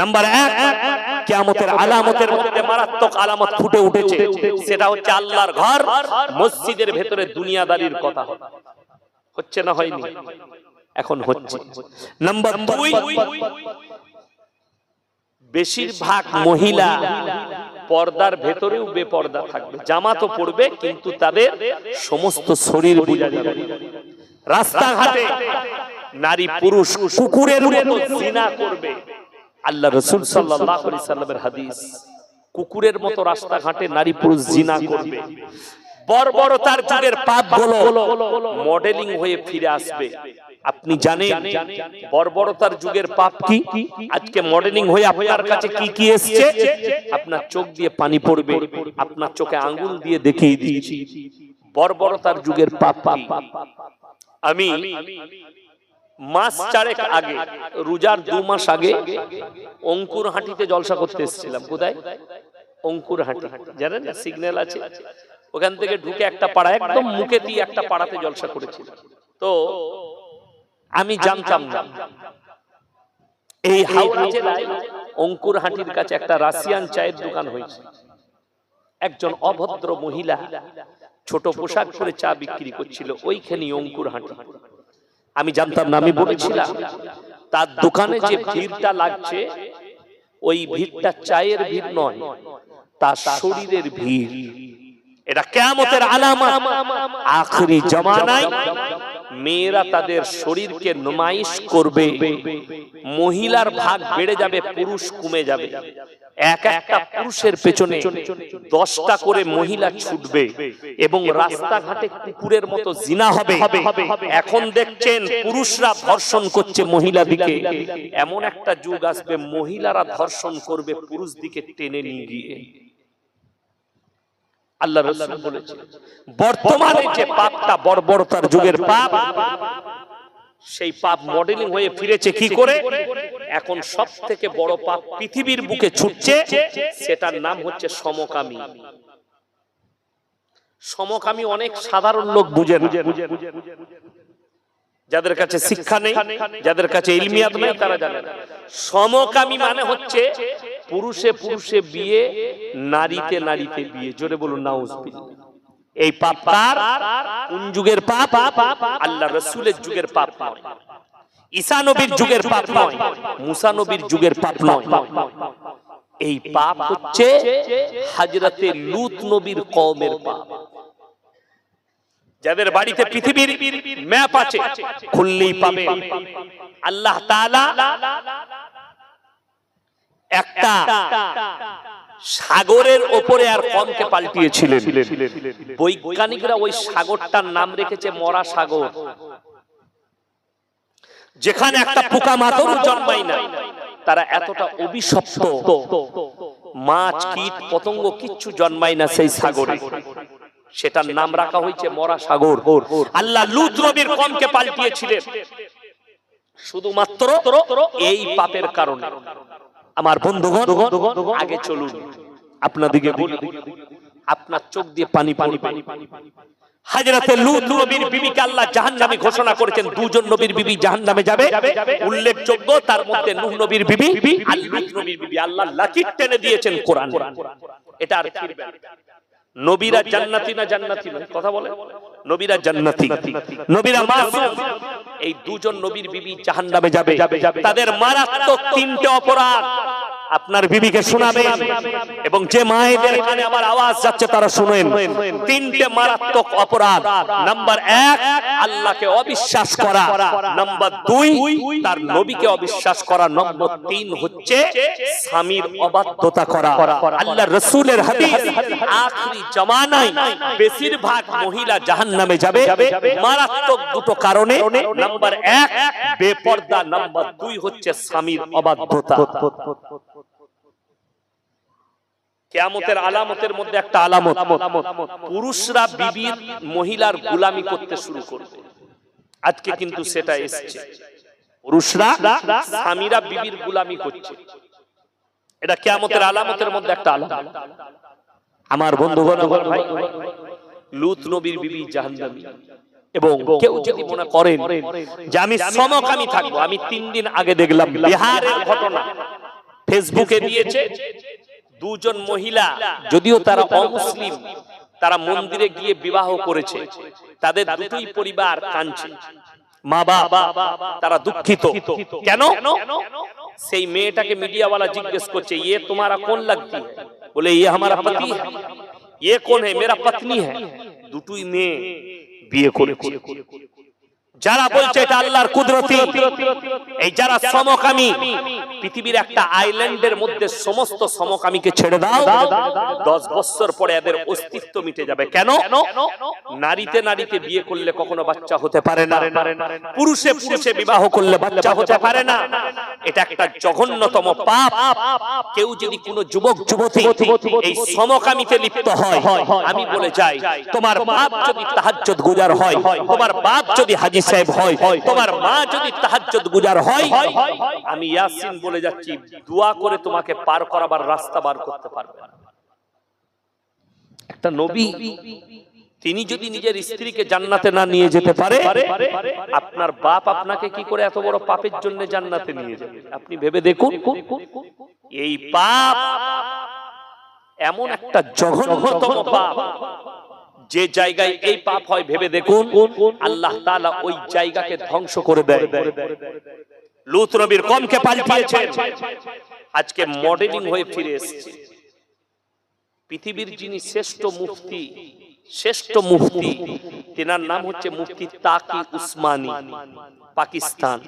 Number এক আলামতের মধ্যে মারাত্মক আলামত ফুটে উঠেছে। সেটা হচ্ছে আল্লাহর ঘর, মসজিদের ভেতরে দুনিয়াদারির কথা। হচ্ছে না হয়নি? এখন হচ্ছে। নাম্বার দুই, বেশিরভাগ মহিলা পর্দার ভেতরেও বেপর্দা থাকবে। জামা তো পড়বে, কিন্তু তাদের সমস্ত শরীর রাস্তাঘাটে নারী পুরুষ কুকুরের জিনা করবে। আল্লাহ রসুল সাল্লামের হাদিস, কুকুরের মতো রাস্তাঘাটে নারী পুরুষ জিনা করবে। পাপগুলো মডেলিং হয়ে ফিরে আসবে। আপনি জানেন বর্বরতার যুগের পাপ কি? আজকে মডেলিং হয়ে আপনার কাছে কি কি আপনার চোখ দিয়ে পানি পড়বে, আপনার চোখে আঙ্গুল দিয়ে দেখিয়ে দিয়েছি। বর্বরতার যুগের পাপ কি? আমি মাস চারেক আগে, রোজার দু মাস আগে অঙ্কুর হাঁটিতে জলসা করতে এসেছিলাম। কোথায়? অঙ্কুর হাঁটি। জানেন? না সিগন্যাল আছে। ওখান থেকে ঢুকে একটা পাড়া, একদম মুখে দিয়ে একটা পাড়াতে জলসা করেছিল তো আমি জানতাম না। এই হাওড়া জেলায় অঙ্কুর হাঁটির কাছে একটা রাশিয়ান চায়ের দোকান হয়েছে। একজন অভদ্র মহিলা ছোট পোশাক পরে চা বিক্রি করছিল। ওইখানে অঙ্কুর হাঁটি। আমি জানতাম না, আমি বলেছিলাম। তার দোকানে যে ভিড়টা লাগছে, ওই ভিড়টা চায়ের ভিড় নয়, তার শরীরের ভিড়। এটা কেমতের আলামত। আখরি জমানায় মেয়েরা তাদের শরীরকে নুমাইশ করবে, মহিলার ভাগ বেড়ে যাবে, পুরুষ কমে যাবে। এক একটা পুরুষের পেছনে দশটা করে মহিলা ছুটবে এবং রাস্তাঘাটে কুকুরের মতো জিনা হবে। এখন দেখছেন পুরুষরা ধর্ষণ করছে মহিলা দিকে এমন একটা যুগ আসবে, মহিলারা ধর্ষণ করবে পুরুষ দিকে টেনে নিয়ে গিয়ে। আল্লাহ বর্তমানে যে পাপটা বর্বরতার যুগের পাপ সেই পাপ মডেলিং হয়ে ফিরেছে কি করে? এখন সব থেকে বড় পাপ পৃথিবীর বুকে ছুটছে, সেটার নাম হচ্ছে সমকামী। সমকামী অনেক সাধারণ লোক বুঝে যাদের কাছে শিক্ষা নেই, যাদের কাছে ইলমিয়াত নেই, তারা জানে না। সমকামী মানে হচ্ছে পুরুষে পুরুষে বিয়ে, নারীতে নারীতে বিয়ে। জোরে বলুন, নাউজুবিল্লাহ। এই পাপ কার কোন যুগের পাপ? আল্লাহ রসুলের যুগের পাপ ঈসা নবীর যুগের পাপ মুসা নবীর যুগের পাপ এই পাপ হচ্ছে হাজরাতে লুত নবীর কওমের পাপ। যাদের বাড়িতে পৃথিবীর ম্যাপ আছে, খুললেই পাবে। আল্লাহ তাআলা একটা সাগরের ওপরে আর কমকে পাল্টিয়েছিলেন। বৈজ্ঞানিকরা ওই সাগরটার নাম রেখেছে মরা সাগর। যেখানে একটা পোকা মাকড় জন্মায় না। তারা এতটা অভিশপ্ত। মাছ, কীট, পতঙ্গ কিচ্ছু জন্মায় না সেই সাগরে। সেটার নাম রাখা হয়েছে মরা সাগর। আল্লাহ লুত নবীর কমকে পাল্টিয়েছিলেন। শুধুমাত্র এই পাপের কারণে। আমার বন্ধুগণ আগে চলুন। আপনাদিকে বলি। আপনার চোখ দিয়ে পানি পানি পানি হাজরাতে লূত নবীর বিবিকে আল্লাহ জাহান্নামে ঘোষণা করেছেন দুজন নবীর বিবি জাহান্নামে যাবে। উল্লেখযোগ্য তার মধ্যে নূহ নবীর বিবি আর লূত নবীর বিবি আল্লাহ লাকির টেনে দিয়েছেন কোরআন। এটা আর ফিরবে নবীরা জান্নাতি না জান্নাতি নয় কথা বলে। নবীরা জান্নাতি। নবীরা মাসুম। এই দুজন নবীর বিবি জাহান্নামে যাবে। তাদের মারাত্মক তিনটে অপরাধ। আপনার বিবিকে শোনাবেন এবং যে মায়েদের কানে আমার আওয়াজ যাচ্ছে তারা শুনেন। তিনটে মারাত্মক অপরাধ। নাম্বার এক, আল্লাহকে অবিশ্বাস করা। নাম্বার দুই, তার নবীকে অবিশ্বাস করা। নম্বর তিন হচ্ছে স্বামীর অবাধ্যতা করা। আল্লাহ রসুলের হাদিস, আখরি জামানায় বেশিরভাগ মহিলা জাহান্নামে যাবে। মারাত্মক দুটো কারণে। নাম্বার এক বেপর্দা নাম্বার দুই হচ্ছে স্বামীর অবাধ্যতা। কেয়ামতের আলামতের মধ্যে একটা আলামত। পুরুষরা বিবির মহিলার গুলামি করতে শুরু করবে। আজকে কিন্তু সেটা এসছে। পুরুষরা স্বামীরা বিবির গুলামি করছে। এটা কেয়ামতের আলামতের মধ্যে একটা আলামত। আমার বন্ধুগণ ভাই লুত নবীর বিবি জাহান্নামী। এবং কেউ যদি মনে করেন যে আমি সমকামী আমি তিন দিন আগে দেখলাম বিহারের ঘটনা। ফেসবুকে দিয়েছে দুজন মহিলা যদিও তারা অমুসলিম তারা মন্দিরে গিয়ে বিবাহ করেছে। তাদের দুটোই পরিবার কাঁদছে মা বাবা তারা দুঃখিত। কেন? সেই মেয়েটাকে মিডিয়াওয়ালা জিজ্ঞেস করছে ইয়ে তোমারা কোন লাগতি? বলে ইয়ে আমার পতি ये कौन है मेरा पत्नी है দুটোই মেয়ে বিয়ে করেছে যারা বলছে এটা আল্লাহর কুদরতি এই যারা সমকামী পৃথিবীর একটা আইল্যান্ডের মধ্যে সমস্ত সমকামীকে ছেড়ে দাও দশ বছর পরে এদের অস্তিত্ব মিটে যাবে। কেন? নারীতে নারীতে বিয়ে করলে কখনো বাচ্চা হতে পারে না। পুরুষে পুরুষে বিবাহ করলে বাচ্চা হতে পারে না। এটা একটা জঘন্যতম পাপ। কেউ যদি কোনো যুবক যুবতী এই সমকামীতে লিপ্ত হয় আমি বলে যাই তোমার বাপ যদি তাহাজ্জুদ গুজার হয় তোমার বাপ যদি হাজি সাহেব হয়। তোমার মা যদি তাহাজ্জুদ গুজার হয় আমি ইয়াসিন বলে যাচ্ছি দোয়া করে তোমাকে পার করাবার রাস্তা বার করতে পারবে একটা নবী তিনি যদি নিজের স্ত্রীকে জান্নাতে না নিয়ে যেতে পারে আপনার বাপ আপনাকে কি করে এত বড় পাপের জন্য জান্নাতে নিয়ে যাবে? আপনি ভেবে দেখুন এই পাপ এমন একটা জঘন্যতম পাপ যে জায়গায় এই পাপ হয় ভেবে দেখুন আল্লাহ তালা ওই জায়গাকে ধ্বংস করে দেয়। লুত নবীর কমকে পাল্টিয়েছে। আজকে মডেলিং হয়ে ফিরে এসেছে। পৃথিবীর যিনি শ্রেষ্ঠ মুফতি শ্রেষ্ঠ মুফতি তেনার নাম হচ্ছে মুফতি তাকি উসমানি পাকিস্তান।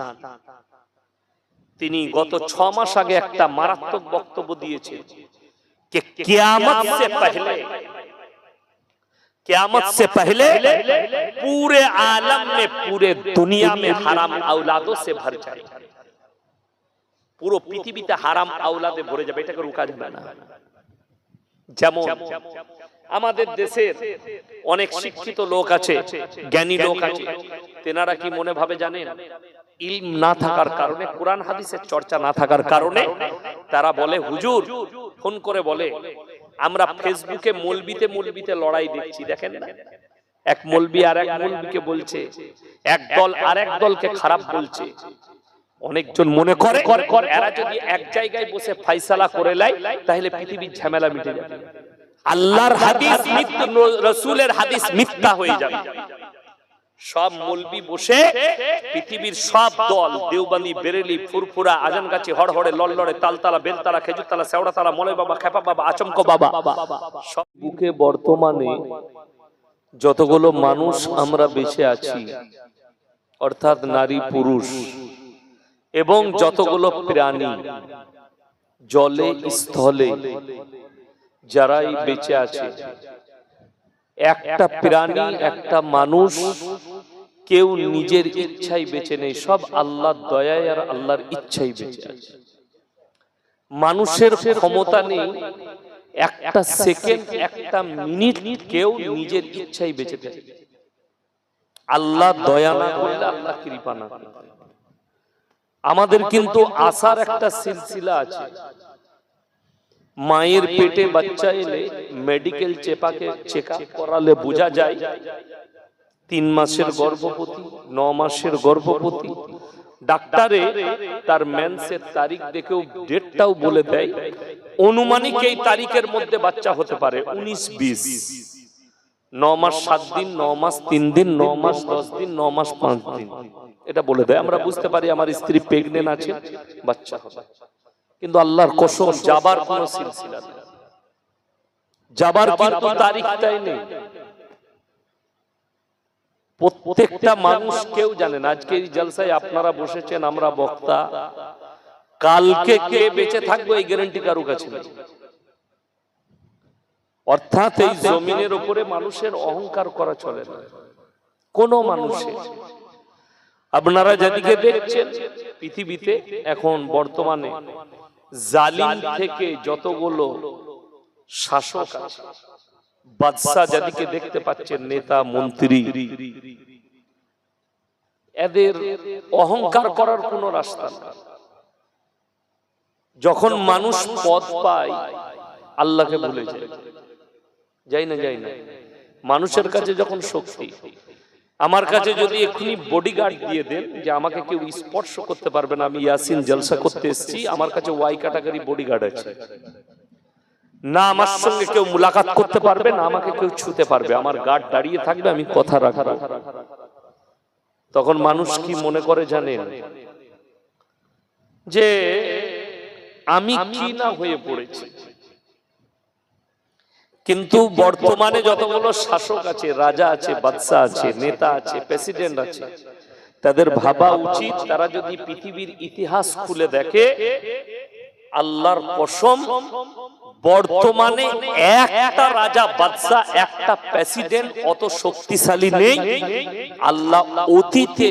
তিনি গত ছ মাস আগে একটা মারাত্মক বক্তব্য দিয়েছে কে কিয়ামত সে পহলে कियामत से पहले पूरे आलम में पूरे दुनिया में हराम औलादों से भर जाए পুরো পৃথিবীতে হারাম আওলাদে ভরে যাবে এটাকে রুকা যাবে না যেমন আমাদের দেশের অনেক শিক্ষিত লোক আছে জ্ঞানী লোক আছে তেনারা কি মনে ভাবে জানেন ইলম না থাকার কারণে কোরআন হাদিসের চর্চা না থাকার কারণে তারা বলে হুজুর ফোন করে বলে আমরা ফেসবুকে মলবিতে মলবিতে লড়াই দেখছি, দেখেন না? এক মলবি আর এক মলবিকে বলছে, এক দল আর এক দলকে খারাপ বলছে। অনেকজন মনে করে, এরা যদি এক জায়গায় বসে ফাইসালা করে লাই তাহলে পৃথিবীর ঝামেলা মিটে যাবে। আল্লাহর হাদিস রসুলের হাদিস মিথ্যা হয়ে যাবে। সব মলবি বসে পৃথিবীর সব দল দেওবান্দি বেরেলি ফুরফুরা আজানগাছি হড়হড়ে লড়লড়ে তালতালা বেলতালা খেজুরতালা সেওড়াতালা মলে বাবা খেপা বাবা আচমক বাবা। সব বুকে বর্তমানে যতগুলো মানুষ আমরা বেঁচে আছি অর্থাৎ নারী পুরুষ এবং যতগুলো প্রাণী জলে স্থলে যারাই বেঁচে আছে। একটা প্রাণী একটা মানুষ কেউ নিজের ইচ্ছাই বেছে নেই সব আল্লাহর দয়ায় আর আল্লাহর ইচ্ছাই বেঁচে আছে। মানুষের ক্ষমতা নেই। একটা সেকেন্ড একটা মিনিট কেউ নিজের ইচ্ছাই বেঁচে থাকে আল্লাহ দয়া না করলে আল্লাহ কৃপা না আমাদের কিন্তু আসার একটা সিলসিলা আছে। মায়ের পেটে বাচ্চা এলে মেডিকেল চেপাকে চেক করালে বোঝা যায়। তিন মাসের গর্ভবতী ন মাসের গর্ভবতী। ডাক্তারে তার মেন্সের তারিখ দেখেও ডেটটাও বলে দেয়। অনুমানিক এই তারিখের মধ্যে বাচ্চা হতে পারে উনিশ বিশ। ন মাস সাত দিন ন মাস তিন দিন ন মাস দশ দিন ন মাস পাঁচ দিন। এটা বলে দেয়। আমরা বুঝতে পারি আমার স্ত্রী প্রেগনেন্ট আছে বাচ্চা হবে। কিন্তু আল্লাহর কসম যাবার কোন সিলসিলা নেই। যাবার কিন্তু তারিখটাই নেই। প্রত্যেকটা মানুষ কেউ জানেন আজকে এই জলসায় আপনারা বসেছেন, আমরা বক্তা। কালকে কে বেঁচে থাকব এই গ্যারান্টি কারও কাছে অর্থাৎ এই জমিনের উপরে মানুষের অহংকার করা চলে না। কোন মানুষের। আপনারা যেদিকে দেখছেন, পৃথিবীতে এখন বর্তমানে জালিম থেকে যতগুলো শাসক আছে বাদশাহ যাদিকে দেখতে পাচ্ছেন, নেতা, মন্ত্রী, এদের অহংকার করার কোন রাস্তা না। যখন মানুষ পদ পায়, আল্লাহকে ভুলে যায়। যাই না যাই না। মানুষের কাছে যখন শক্তি, আমার কাছে যদি এক্ষুনি বডিগার্ড দিয়ে দেন যে আমাকে কেউ স্পর্শ করতে পারবে না, আমি ইয়াসিন জলসা করতে এসেছি, আমার কাছে ওয়াই ক্যাটাগরি বডিগার্ড আছে। না আমার সঙ্গে কেউ মুলাকাত করতে পারবে না আমাকে কেউ ছুতে পারবে। আমার গার্ড দাঁড়িয়ে থাকবে আমি কথা রাখব। তখন মানুষ কি মনে করে জানেন? যে আমি কি না হয়ে পড়েছি? কিন্তু বর্তমানে যতগুলো শাসক আছে রাজা আছে বাদশা আছে নেতা আছে প্রেসিডেন্ট আছে তাদের ভাবা উচিত তারা যদি পৃথিবীর ইতিহাস খুলে দেখে আল্লাহর কসম বর্তমানে একটা রাজা বাদশা, একটা প্রেসিডেন্ট অত শক্তিশালী নেই। আল্লাহ অতীতে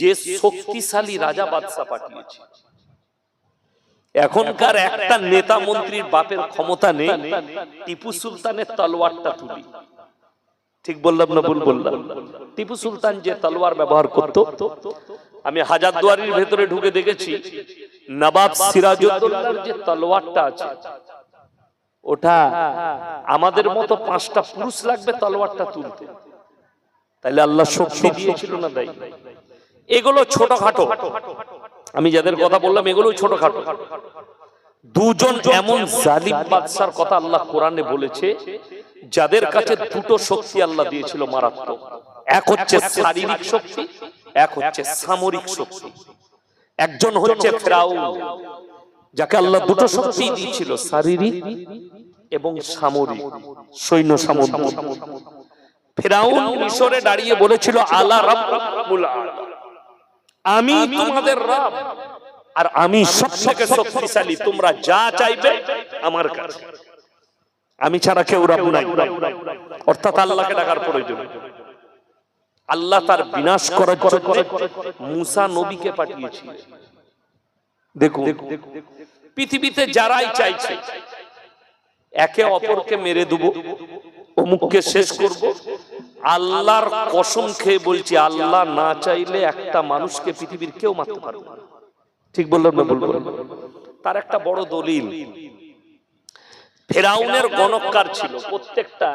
যে শক্তিশালী রাজা বাদশা পাঠিয়েছে। এখনকার একটা নেতা মন্ত্রীর বাপের ক্ষমতা নেই। টিপু সুলতানের তলোয়ারটা তুলি। ঠিক বললাম না ভুল বললাম? টিপু সুলতান যে তলোয়ার ব্যবহার করত, আমি হাজারদুয়ারির ভেতরে ঢুকে দেখেছি, নবাব সিরাজউদ্দৌলার যে তলোয়ারটা আছে ওটা আমাদের মতো পাঁচটা পুরুষ লাগবে তলোয়ারটা তুলতে। তাহলে আল্লাহ শক্তি দিয়েছিল না তাই এগুলো ছোটখাটো। আমি যাদের কথা বললাম এগুলো ছোটখাটো। দুজন এমন জালিম বাদশার কথা আল্লাহ কোরআনে বলেছে যাদের কাছে দুটো শক্তি আল্লাহ দিয়েছিল মারাত্মক। এক হচ্ছে শারীরিক শক্তি এক হচ্ছে সামরিক শক্তি। একজন হচ্ছে ফেরাউন। যাকে আল্লাহ দুটো শক্তি দিয়েছিল শারীরিক এবং সামরিক সৈন্য সামরিক। ফেরাউন মিশরে দাঁড়িয়ে বলেছিল আলা রাব্বুল আমি তোমাদের রব। আর আমি সব থেকে শক্তিশালী। তোমরা যা চাইবে আমার কাছে। আমি ছাড়া কেউ রব নাই। অর্থাৎ আল্লাহকে ডাকার প্রয়োজন। আল্লাহ তার বিনাশ করার জন্য মুসা নবীকে পাঠিয়েছিলেন। দেখুন পৃথিবীতে যারাই চাইছে একে অপরকে মেরে দেব অমুককে শেষ করব। আল্লাহর কসম খেয়ে বলছি আল্লাহ না চাইলে একটা মানুষকে পৃথিবীর কেউ মারতে পারবে ঠিক বললাম না বলব তার একটা বড় দলিল। ফেরাউনের গণকার ছিল প্রত্যেকটা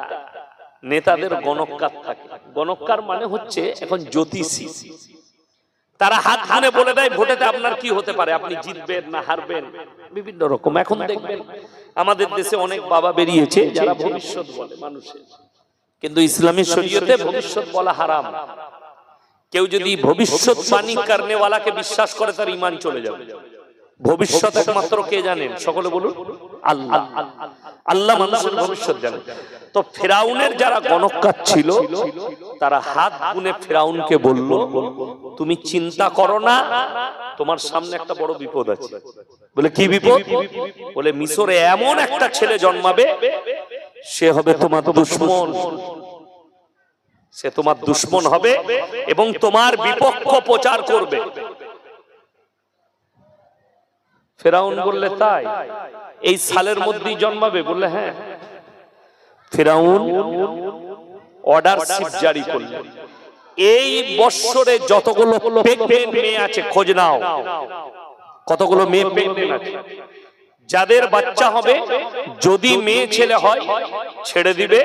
নেতাদের গণকার থাকে। গণকার মানে হচ্ছে এখন জ্যোতিষী। তারা হাত হানে বলে দেয় ভোটেতে আপনার কি হতে পারে? আপনি জিতবেন না হারবেন? বিভিন্ন রকম। এখন দেখবেন, আমাদের দেশে অনেক বাবা বেরিয়েছে যারা ভবিষ্যৎ বলে মানুষের। কিন্তু ইসলামী শরীয়তে ভবিষ্যৎ বলা হারাম। কেউ যদি ভবিষ্যৎ বাণী কারণেওয়ালাকে বিশ্বাস করে, তার ইমান চলে যাবে। ভবিষ্যৎ একমাত্র কে জানেন? সকলে বলুন। আল্লাহ। আল্লাহ মানুষের ভবিষ্যৎ জানেন তো ফেরাউনের যারা গণকার ছিল, তারা হাত গুনে ফেরাউনকে বলল, তুমি চিন্তা করো না, তোমার সামনে একটা বড় বিপদ আছে। বলে, কি বিপদ? বলে, মিশরে এমন একটা ছেলে জন্মাবে, সে হবে তোমার দুশ্মন। সে তোমার দুশ্মন হবে এবং তোমার বিপক্ষ প্রচার করবে। ফেরাউন বললে তাই। এই সালের মধ্যেই জন্মাবে বললে হ্যাঁ। ফেরাউন অর্ডার শিপ জারি করলেন এই বৎসরে যতগুলো প্রেগনেন্ট মেয়ে আছে খোঁজ নাও। কতগুলো মেয়ে প্রেগনেন্ট আছে। যাদের বাচ্চা হবে যদি মেয়ে ছেলে হয় ছেড়ে দিবে।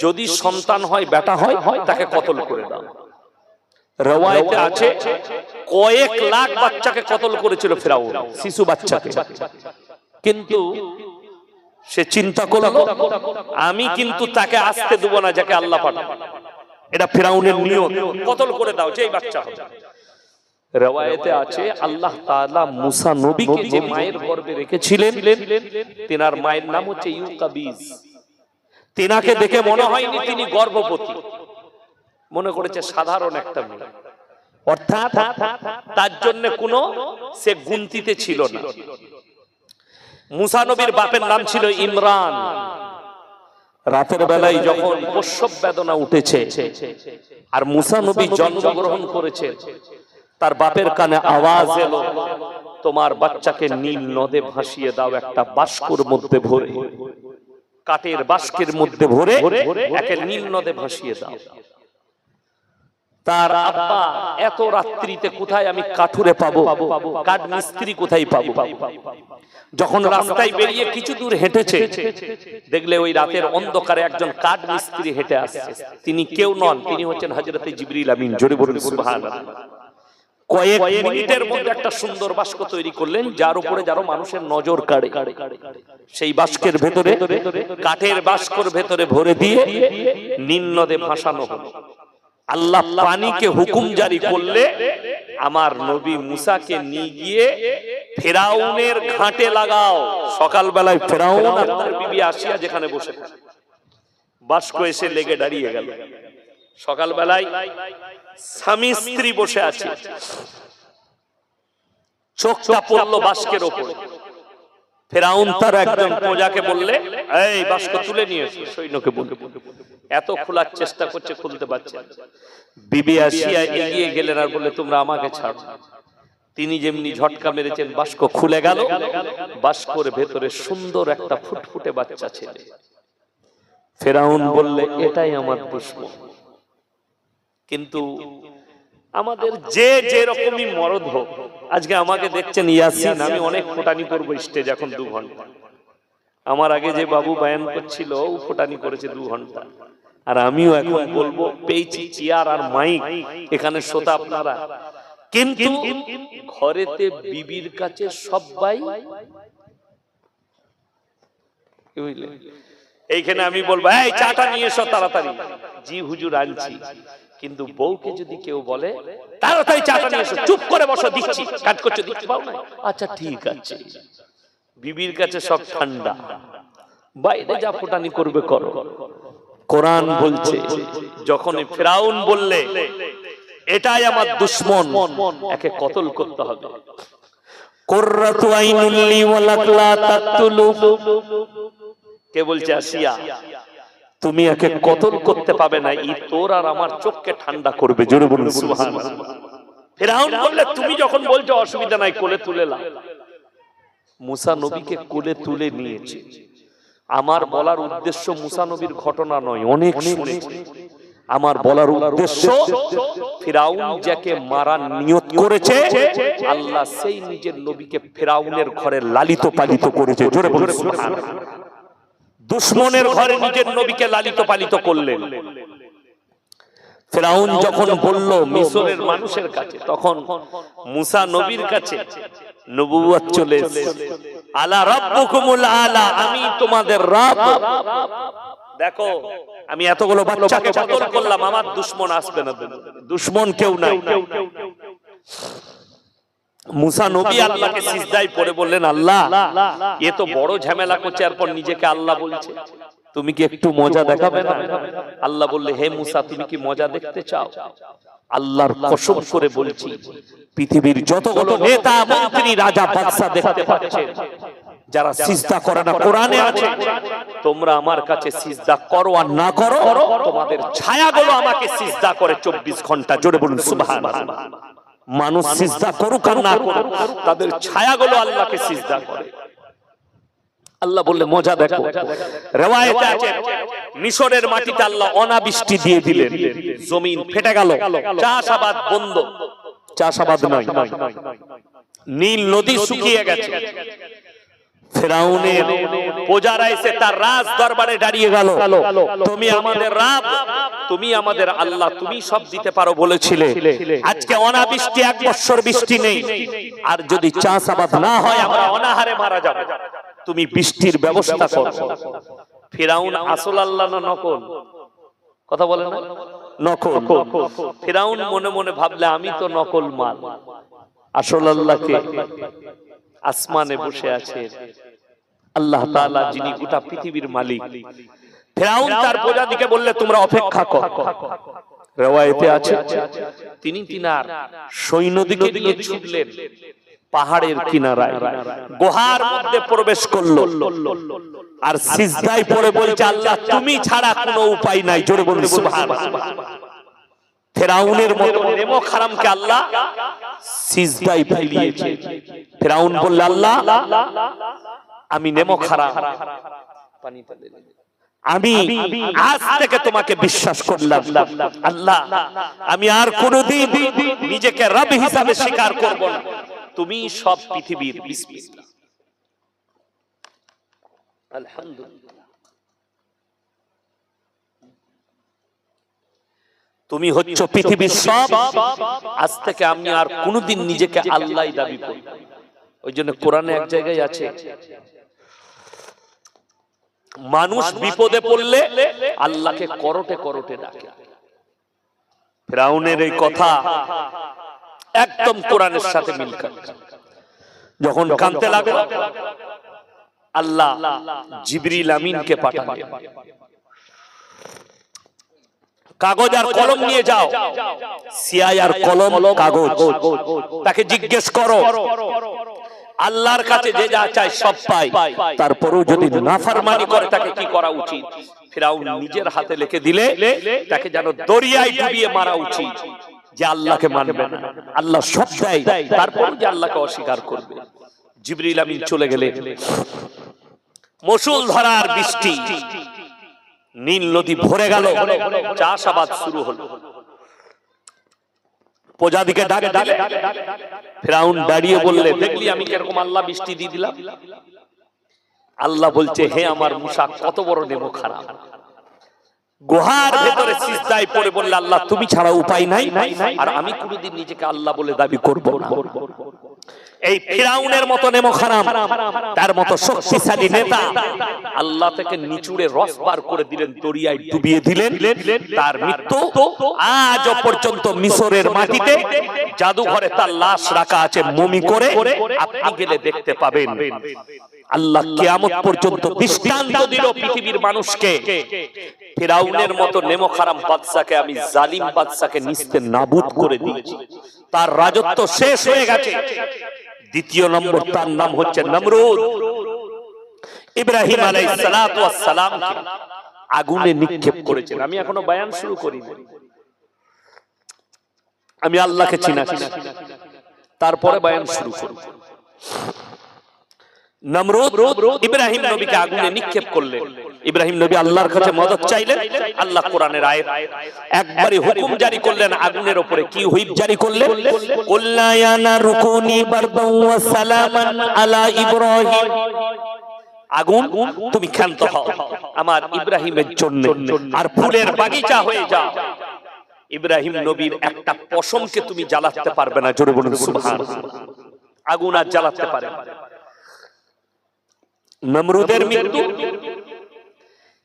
যদি সন্তান হয় বেটা হয় তাকে কতল করে দাও। রওয়ায়তে আছে কয়েক লাখ বাচ্চাকে কতল করেছিল ফেরাউন শিশু বাচ্চাকে। কিন্তু সে চিন্তা করল আমি কিন্তু তাকে আসতে দেবো না যাকে আল্লাহ পাঠান। এটা ফেরাউনের নিয়ম কতল করে দাও যেই বাচ্চা রেওয়ায়েতে আছে আল্লাহ তাআলা মুসা নবীকে যে মায়ের গর্ভে রেখেছিলেন তেনার মায়ের নাম হচ্ছে ইউকাবিজ তেনাকে দেখে মনে হয়নি তিনি গর্ভবতী। মনে করেছে সাধারণ একটা মেয়ে। অর্থাৎ তার জন্য কোনো সে গুনতিতে ছিল না। মুসা নবীর বাপের নাম ছিল ইমরান। রাতের বেলায় যখন প্রসব বেদনা উঠেছে আর মুসা নবী জন্মগ্রহণ করেছে, তার বাপের কানে আওয়াজ এলো, তোমার বাচ্চাকে নীল নদে ভাসিয়ে দাও একটা বাস্কুর মধ্যে ভরে। কাঠের বাস্কের মধ্যে ভরে, একে নীল নদে ভাসিয়ে দাও। তার আব্বা, এত রাত্রিতে কোথায় আমি কাঠুরে পাবো? কাঠ মিস্ত্রি কোথায় পাবো? যখন রাস্তায় বেরিয়ে কিছু দূর হেঁটেছে, দেখলে ওই রাতের অন্ধকারে একজন কাঠ মিস্ত্রি হেঁটে আসছে। তিনি কেউ নন, তিনি হচ্ছেন হজরতে জিবরিল আমিন। জোরে বলুন, সুবহানাল্লাহ। কয়েক মিনিটের মধ্যে একটা সুন্দর বাস্ক তৈরি করলেন, যার উপরে যারো মানুষের নজর কাড়ে। সেই বাস্কের ভেতরে কাঠের বাস্কর ভেতরে ভরে দিয়ে নীল নদে ভাসানো হলো। আল্লাহ পানিকে হুকুম জারি করলে আমার নবী মুসাকে নিয়ে গিয়ে ফেরাউনের ঘাটে লাগাও। সকালবেলায় ফেরাউন আর তার বিবি আসিয়া যেখানে বসে বাস্ক এসে লেগে দাঁড়িয়ে গেল। সকালবেলায় স্বামী স্ত্রী বসে আছে। চোখটা পড়ল বাস্কের ওপর। ফেরাউন তার একজন প্রজাকে বললে এই বাস্ক তুলে নিয়ে এসো। সৈন্যকে বললে। এত খোলার চেষ্টা করছে খুলতে পারছে বিবি আসিয়া এগিয়ে গেলেন আর বললে তোমরা আমাকে ছাড়ো। তিনি যেমনি ঝটকা মেরেছেন বাস্ক খুলে গেল। বাস্কর ভেতরে সুন্দর একটা ফুটফুটে বাচ্চা ছেলে। ফেরাউন বললে এটাই আমার দুশ্মন কিন্তু আমাদের যে যে রকমই মরদ হোক আজকে আমাকে দেখছেন ইয়াসিন আমি অনেক ফোটানি করব স্টেজ এখন দু ঘণ্টা। আমার আগে যে বাবু বায়ান করছিল, ও ফোটানি করেছে দু ঘণ্টা। আর আমিও এখন বলব, পেয়েছি চেয়ার আর মাইক, এখানে শ্রোতা আপনারা। কিন্তু ঘরেতে বিবির কাছে সবাই এইখানে আমি বলব চাটা নিয়ে এসো তাড়াতাড়ি। জি, হুজুর, আনছি। কিন্তু বউকে যদি কেউ বলে, তাড়াতাড়ি চাটা নিয়ে এসো, চুপ করে বসো, দিচ্ছি, কাজ করছ, দিচ্ছি আচ্ছা ঠিক আছে। বিবির কাছে সব ঠান্ডা। বাইরে যা ফোটানি করবে করো। কোরআন বলছে যখন ফেরাউন বললে এটাই আমার দুশ্মন একে কতল করতে হবে। কুররাতু আইনুল লি ওয়ালাক লা তাকতুলু। কে বলছে আসিয়া তুমি একে কতল করতে পাবে না ই তোর আর আমার চোখকে ঠান্ডা করবে। জোরে বলুন সুবহানাল্লাহ। ফেরাউন বললে তুমি যখন বলছো অসুবিধা নাই কোলে তুলে লাও। মুসা নবীকে কোলে তুলে নিয়েছে। আমার বলার উদ্দেশ্য মুসা নবীর ঘটনা নয় অনেক শুনেছি। আমার বলার উদ্দেশ্য ফিরাউন যাকে মারার নিয়ত করেছে আল্লাহ সেই নিজের নবীকে ফিরাউনের ঘরে লালিত পালিত করেছে। জোরে সুবহানাল্লাহ দুশ্মনের ঘরে নিজের নবীকে লালিত পালিত করলেন। ফেরাউন যখন বলল মিশরের মানুষের কাছে তখন মুসা নবীর কাছে নবুয়ত চলে আলা রাব্বুকুমুল আলা, আমি তোমাদের রব। দেখো, আমি এতগুলো বাচ্চাকে কতল করলাম, আমার দুশ্মন আসবে না। দুশ্মন কেউ নাই। মুসা নবী আল্লাহকে সিজদায় পড়ে বললেন, আল্লাহ, এ তো বড় ঝামেলা করছে, এরপর নিজেকে আল্লাহ বলছে। তুমি কি একটু মজা দেখাবে না? আল্লাহ বললে, হে মুসা, তুমি কি মজা দেখতে চাও? আল্লাহর কসম করে বলছি পৃথিবীর যতগুলো নেতা মন্ত্রী রাজা বাদশা দেখতে পাচ্ছেন যারা সিজদা করে না কোরআনে আছে তোমরা আমার কাছে সিজদা করো আর না করো তোমাদের ছায়াগুলো আমাকে সিজদা করে চব্বিশ ঘণ্টা জোরে বলুন সুবহানাল্লাহ মানুষ সিজদা করুক আর না করুক তাদের ছায়াগুলো আল্লাহকে সিজদা করে। আল্লাহ বললে মজা দেখো। আছে, মিশরের মাটিতে আল্লাহ অনাবৃষ্টি দিয়ে দিলেন, জমিন ফেটে গেল, চাষাবাদ বন্ধ। চাষাবাদ নীল নদী শুকিয়ে গেছে। ফেরাউনের প্রজারা এসে তার রাজ দরবারে দাঁড়িয়ে গেল। তুমি আমাদের রাব, তুমি আমাদের আল্লাহ, তুমি সব দিতে পারো বলেছিলে। আজকে অনাবৃষ্টি, এক বছর বৃষ্টি নেই। আর যদি চাষাবাদ না হয়, আমরা অনাহারে মারা যাব। তুমি বৃষ্টির ব্যবস্থা করো। ফেরাউন আসল আল্লাহ না নকল। কথা বলে না? নকল। ফেরাউন মনে মনে ভাবলে, আমি তো নকল মাল। আসল আল্লাহকে আসমানে বসে আছে আল্লাহ তাআলা, যিনি গোটা পৃথিবীর মালিক। ফেরাউন তার প্রজাদিকে বললে, তোমরা অপেক্ষা কর। রেওয়ায়েতে আছে। তিনি তিনার সৈন্যদিকে নিয়ে ছুটলেন। পাহাড়ের কিনারায়। গুহার মধ্যে প্রবেশ করল। আর সিজদায় পড়ে বলছে আল্লাহ তুমি ছাড়া কোনো উপায় নাই জোরে বলুন সুবহানাল্লাহ ফেরাউনের মতো নেমো খারামকে আল্লাহ সিজদায় ফেলিয়েছে। ফেরাউন বলল আল্লাহ আমি নেমো খারাম পানি আমি আজ থেকে তোমাকে বিশ্বাস করলাম। আল্লাহ আমি আর কোনোদিন নিজেকে রব হিসাবে স্বীকার করব না। তুমি সব পৃথিবীর বিসমিল্লাহ। আলহামদুলিল্লাহ। তুমি হচ্ছ পৃথিবীর সব। আজ থেকে আমি আর কোনোদিন নিজেকে আল্লাহ দাবি করি ওই জন্য কোরআনে এক জায়গায় আছে মানুষ বিপদে পড়লে আল্লাহকে করটে করটে ডাকে। ফেরাউনের এই কথা। একদম কোরআনের সাথে মিল খাচ্ছে যখন কানতে লাগল আল্লাহ জিবরিল আমিনকে পাঠালেন কাগজ আর কলম নিয়ে যাও। সিয়াই আর কলম কাগজ। তাকে জিজ্ঞেস করো আল্লাহর কাছে যে যা চায় সব পাই। তারপরেও যদি নাফরমানি করে তাকে কি করা উচিত? ফিরাউন নিজের হাতে লিখে দিলে তাকে যেন দরিয়ায় ডুবিয়ে মারা উচিত। যে আল্লাহকে মানবে না। আল্লাহ সব দেয় তারপর যে আল্লাহকে অস্বীকার করবে। জিবরিল আমিন চলে গেলে। মসুল ধরার বৃষ্টি। নীল নদী ভরে গেল। চাষাবাদ শুরু হলো। প্রজাদিকে ডাকে ডাকে ফেরাউন দাঁড়িয়ে বললে, দেখলি আমি কীরকম আল্লাহ বৃষ্টি দিয়ে দিলাম? আল্লাহ বলছে, হে আমার মুসা কত বড় নেমো খারাপ। গুহার ভেতরে সিজদায় পড়ে বললে আল্লাহ তুমি ছাড়া উপায় নাই। আর আমি কোনোদিন নিজেকে আল্লাহ বলে দাবি করব না। এই ফিরাউনের মতো নেমো খারাপ তার মতো শক্তিশালী নেতা। আল্লাহ থেকে নিচুড়ে রস বার করে দিলেন, দরিয়ায় ডুবিয়ে দিলেন। তার মৃত্যু আজ পর্যন্ত মিশরের মাটিতে। জাদুঘরে তার লাশ রাখা আছে মমি করে। আপনি গেলে দেখতে পাবেন। আল্লাহ কিয়ামত পর্যন্ত দৃষ্টান্ত দিল পৃথিবীর মানুষকে। ফিরাউনের মতো নেমো খারাম বাদশাকে আমি জালিম বাদশাকে নিস্তে নাবুদ করে দিয়েছি। তার রাজত্ব শেষ হয়ে গেছে। দ্বিতীয় নম্বর তার নাম হচ্ছে নমরুদ। ইব্রাহিম আলাই সালাম আগুনে নিক্ষেপ করেছেন। আমি এখনও বয়ান শুরু করিনি। আমি আল্লাহকে চিনা তারপরে বয়ান শুরু করব। তুমি ক্ষান্ত হও, আমার ইব্রাহিমের জন্য। আর ফুলের বাগিচা হয়ে যাও। ইব্রাহিম নবীর একটা পশমকে তুমি জ্বালাতে পারবে না, জোরে বলুন আগুন আর জ্বালাতে পারে। নমরুদের মৃত্যু।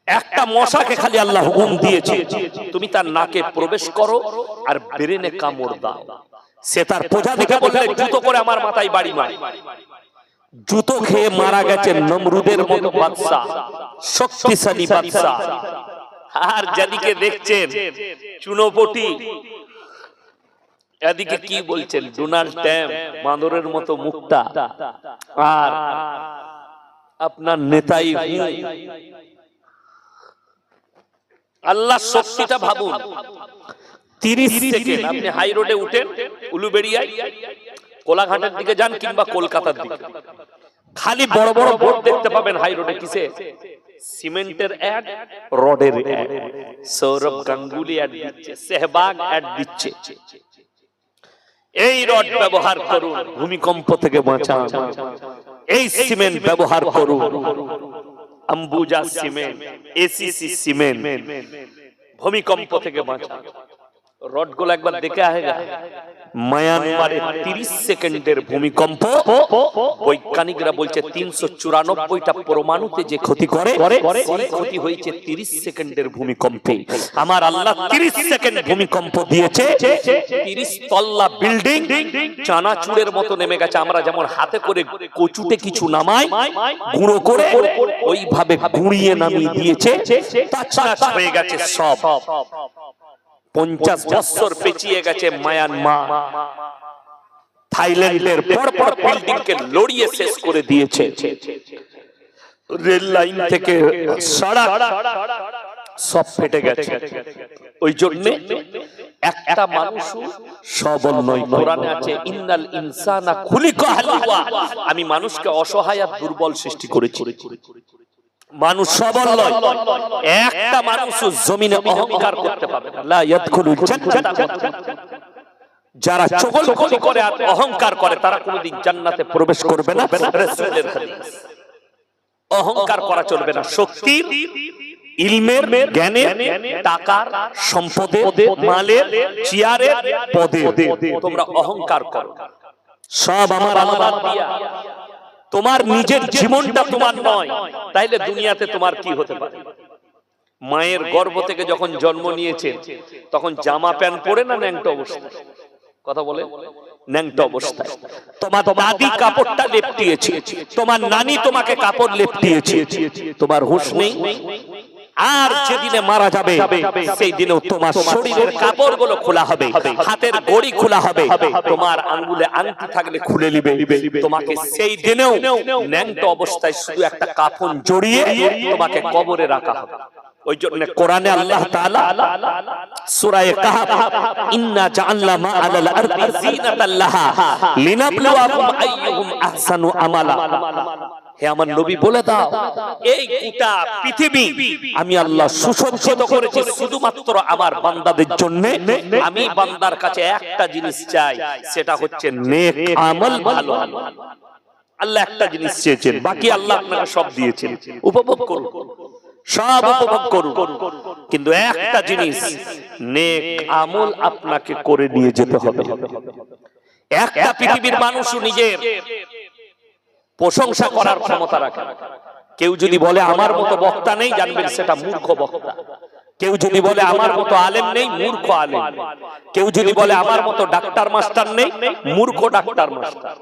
একটা মশাকে খালি আল্লাহ হুকুম দিয়েছে তুমি তার নাকে প্রবেশ করো আর ব্রেনে কামড় দাও। সে তার প্রজা দেখে বললে জুতো করে আমার মাথায় বাড়ি মার। জুতো খেয়ে মারা গেছে নমরুদের মতো বাদশা শক্তিশালী বাদশা আর যেদিকে দেখছেন চুনোপটি। এদিকে কি বলছেন? ডোনাল্ড ট্যাম বাঁদরের মতো মুখটা। আর আপনার নেতাই আল্লাহ শক্তিটা ভাবুন। তিরিশ সেকেন্ড। আপনি হাই রোডে উঠেন উলুবেড়িয়ায় কোলাঘাটের দিকে যান কিংবা কলকাতার দিকে। খালি বড় বড় বোর্ড দেখতে পাবেন হাই রোডে কিসে? সিমেন্টের অ্যাড রডের অ্যাড। সৌরভ গাঙ্গুলি অ্যাড দিচ্ছে সেহবাগ অ্যাড দিচ্ছে। এই রড ব্যবহার করুন ভূমিকম্প থেকে বাঁচান। এই সিমেন্ট ব্যবহার করুন অম্বুজা সিমেন্ট এসিসি সিমেন্ট ভূমিকম্প থেকে বাঁচান রডগুলো একবার দেখে মায়ানমারে তিরিশ সেকেন্ডের ভূমিকম্প, বৈজ্ঞানিকরা বলছে তিনশো চুরানব্বইটা পরমাণুতে যে ক্ষতি করে ক্ষতি হয়েছে তিরিশ সেকেন্ডের ভূমিকম্পে। আমার আল্লাহ তিরিশ সেকেন্ড ভূমিকম্প দিয়েছে। তিরিশ তল্লা বিল্ডিং চানাচুরের মতো নেমে গেছে। আমরা যেমন হাতে করে কচুটে কিছু নামাই, গুঁড়ো করে ওইভাবে গুঁড়িয়ে নামিয়ে দিয়েছে হয়ে গেছে সব। পঞ্চাশ বছর পেঁচিয়ে গেছে মায়ানমার। থাইল্যান্ডের পর পর বিল্ডিং কে লড়িয়ে শেষ করে দিয়েছে। রেল লাইন থেকে সড়ক সব ফেটে গেছে। ওই জন্য একটা মানুষ সবল নয় কোরআনে আছে ইন্নাল ইনসানা খুলিকা হালুয়া। আমি মানুষকে অসহায় আর দুর্বল সৃষ্টি করেছি। মানুষ সবল নয়। একটা মানুষ জমিনে অহংকার করতে পারবে না। যারা চগলখড়ি করে আর অহংকার করে, তারা কোনোদিন জান্নাতে প্রবেশ করবে না। অহংকার করা চলবে না। শক্তির ইলমের, জ্ঞানের, টাকার, সম্পদের, মালের, চেয়ারের পদে। তোমরা অহংকার করো। সব আমার আল্লাহ দিয়া। তোমার নিজের জীবনটা তোমার নয়। তাইলে দুনিয়াতে তোমার কি হতে পারে? মায়ের গর্ভ থেকে যখন জন্ম নিয়েছে তখন জামা প্যান্ট পরে না ন্যাংটা অবস্থায়? কথা বলে? ন্যাংটা অবস্থায়। তোমার দাদি কাপড়টা লেপটিয়েছে। তোমার নানি তোমাকে কাপড় লেপটিয়েছে। তোমার হুঁশ নেই? আর যেদিনে মারা যাবে সেই দিনেও তোমার শরীরের কাপড়গুলো খোলা হবে হাতের গড়ি খোলা হবে তোমার আঙ্গুলে আংটি থাকলে খুলে নিবে তোমাকে সেই দিনেও ন্যাংটো অবস্থায় শুধু একটা কাফন জড়িয়ে তোমাকে কবরে রাখা হবে। ওই জন্য কোরআনে আল্লাহ তাআলা সূরা কাহাফ ইন্না জাআলনা মা আলাল আরদি জিনাতাল লিনাবলুয়াকুম আইয়ুহুম আহসানু আমালা। হে আমার নবী বলে দাও, এই গোটা পৃথিবী আমি আল্লাহ সুসজ্জিত করেছি শুধুমাত্র আমার বান্দাদের জন্য। আমি বান্দার কাছে একটা জিনিস চাই, সেটা হচ্ছে নেক আমল ভালো। আল্লাহ একটা জিনিস চেয়েছেন, বাকি আল্লাহ আপনাকে সব দিয়েছেন। উপভোগ করুন, সব উপভোগ করুন। কিন্তু একটা জিনিস, নেক আমল আপনাকে করে নিয়ে যেতে হবে। একটা পৃথিবীর মানুষও নিজের প্রশংসা করার ক্ষমতা রাখে। কেউ যদি বলে, আমার মতো বক্তা নেই, জানবেন সেটা মূর্খ বক্তা। কেউ যদি বলে, আমার মতো আলেম নেই, মূর্খ আলেম। কেউ যদি বলে, আমার মতো ডাক্তার মাস্টার নেই, মূর্খ ডাক্তার মাস্টার।